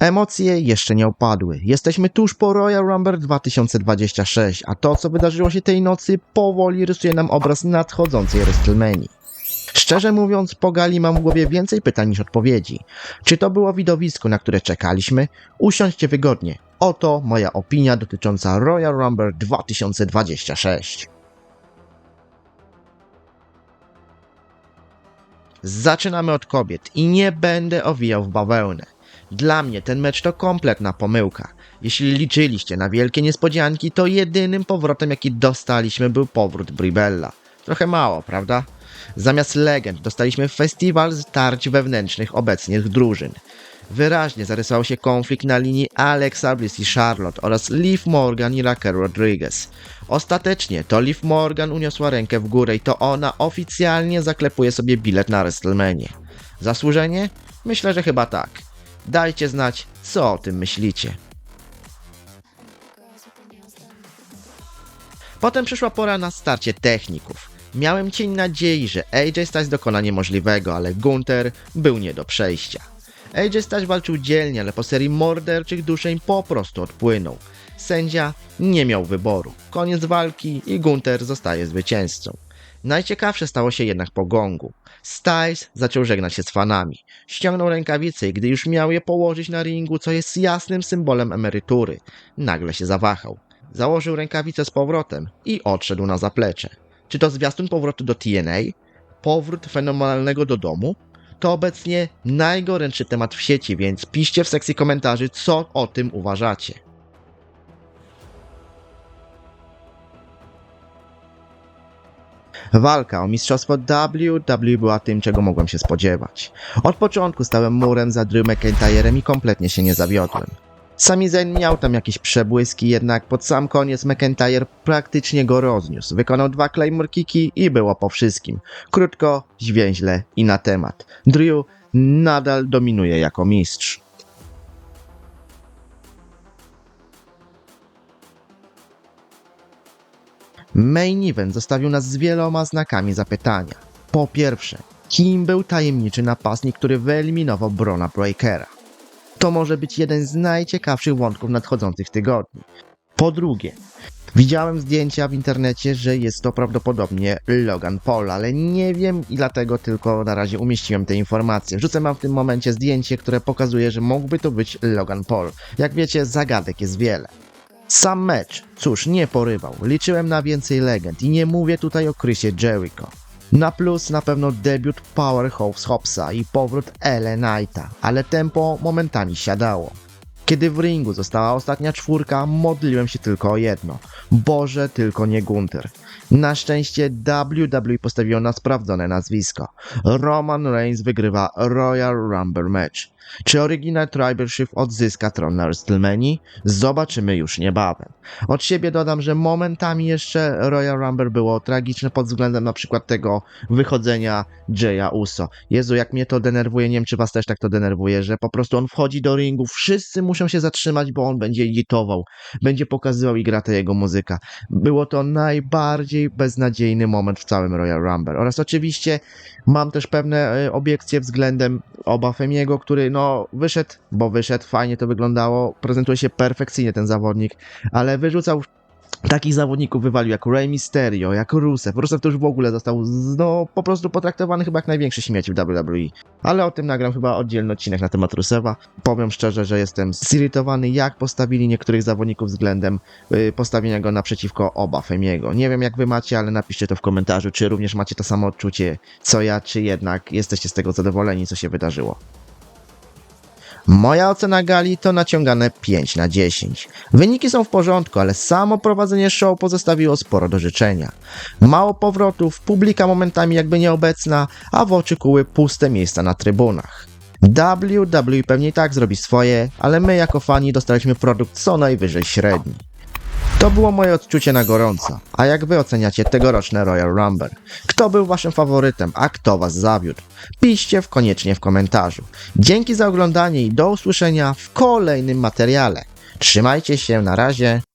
Emocje jeszcze nie opadły. Jesteśmy tuż po Royal Rumble 2026, a to, co wydarzyło się tej nocy, powoli rysuje nam obraz nadchodzącej WrestleMania. Szczerze mówiąc, po gali mam w głowie więcej pytań niż odpowiedzi. Czy to było widowisko, na które czekaliśmy? Usiądźcie wygodnie. Oto moja opinia dotycząca Royal Rumble 2026. Zaczynamy od kobiet i nie będę owijał w bawełnę. Dla mnie ten mecz to kompletna pomyłka. Jeśli liczyliście na wielkie niespodzianki, to jedynym powrotem jaki dostaliśmy był powrót Bribella. Trochę mało, prawda? Zamiast legend dostaliśmy festiwal starć wewnętrznych obecnych drużyn. Wyraźnie zarysował się konflikt na linii Alexa Bliss i Charlotte oraz Liv Morgan i Raquel Rodriguez. Ostatecznie to Liv Morgan uniosła rękę w górę i to ona oficjalnie zaklepuje sobie bilet na WrestleMania. Zasłużenie? Myślę, że chyba tak. Dajcie znać, co o tym myślicie. Potem przyszła pora na starcie techników. Miałem cień nadziei, że AJ Styles dokona niemożliwego, ale Gunther był nie do przejścia. AJ Styles walczył dzielnie, ale po serii morderczych duszeń po prostu odpłynął. Sędzia nie miał wyboru. Koniec walki i Gunther zostaje zwycięzcą. Najciekawsze stało się jednak po gongu. Styles zaczął żegnać się z fanami. Ściągnął rękawice i gdy już miał je położyć na ringu, co jest jasnym symbolem emerytury, nagle się zawahał. Założył rękawice z powrotem i odszedł na zaplecze. Czy to zwiastun powrotu do TNA? Powrót fenomenalnego do domu? To obecnie najgorętszy temat w sieci, więc piszcie w sekcji komentarzy, co o tym uważacie. Walka o mistrzostwo WWE była tym, czego mogłem się spodziewać. Od początku stałem murem za Drew McIntyrem i kompletnie się nie zawiodłem. Sami Zayn miał tam jakieś przebłyski, jednak pod sam koniec McIntyre praktycznie go rozniósł. Wykonał dwa Claymore kiki i było po wszystkim. Krótko, zwięźle i na temat. Drew nadal dominuje jako mistrz. Main event zostawił nas z wieloma znakami zapytania. Po pierwsze, kim był tajemniczy napastnik, który wyeliminował Brona Breakera? To może być jeden z najciekawszych wątków nadchodzących tygodni. Po drugie, widziałem zdjęcia w internecie, że jest to prawdopodobnie Logan Paul, ale nie wiem i dlatego tylko na razie umieściłem te informacje. Wrzucę wam w tym momencie zdjęcie, które pokazuje, że mógłby to być Logan Paul. Jak wiecie, zagadek jest wiele. Sam mecz, cóż, nie porywał. Liczyłem na więcej legend i nie mówię tutaj o Chrisie Jericho. Na plus na pewno debiut Powerhouse Hopsa i powrót Ele Knighta, ale tempo momentami siadało. Kiedy w ringu została ostatnia czwórka, modliłem się tylko o jedno. Boże, tylko nie Gunther. Na szczęście WWE postawiło na sprawdzone nazwisko. Roman Reigns wygrywa Royal Rumble match. Czy oryginal Tribal Chief odzyska tron na WrestleMania? Zobaczymy już niebawem. Od siebie dodam, że momentami jeszcze Royal Rumble było tragiczne pod względem na przykład tego wychodzenia Jaya Uso. Jezu, jak mnie to denerwuje, nie wiem czy was też tak to denerwuje, że po prostu on wchodzi do ringu, wszyscy muszą się zatrzymać, bo on będzie editował, będzie pokazywał i gra ta jego muzyka. Było to najbardziej beznadziejny moment w całym Royal Rumble. Oraz oczywiście mam też pewne e, obiekcje względem Oba Femiego, który no wyszedł, bo wyszedł, fajnie to wyglądało, prezentuje się perfekcyjnie ten zawodnik, ale wyrzucał takich zawodników wywalił jak Rey Mysterio, jak Rusev. Rusev to już w ogóle został no po prostu potraktowany chyba jak największy śmieci w WWE. Ale o tym nagram chyba oddzielny odcinek na temat Rusewa. Powiem szczerze, że jestem zirytowany jak postawili niektórych zawodników względem y, postawienia go naprzeciwko oba Femiego. Nie wiem jak wy macie, ale napiszcie to w komentarzu, czy również macie to samo odczucie co ja, czy jednak jesteście z tego zadowoleni, co się wydarzyło. Moja ocena gali to naciągane 5 na 10. Wyniki są w porządku, ale samo prowadzenie show pozostawiło sporo do życzenia. Mało powrotów, publika momentami jakby nieobecna, a w oczy kuły puste miejsca na trybunach. WWE pewnie i tak zrobi swoje, ale my jako fani dostaliśmy produkt co najwyżej średni. To było moje odczucie na gorąco. A jak wy oceniacie tegoroczne Royal Rumble? Kto był waszym faworytem, a kto was zawiódł? Piszcie w koniecznie w komentarzu. Dzięki za oglądanie i do usłyszenia w kolejnym materiale. Trzymajcie się, na razie.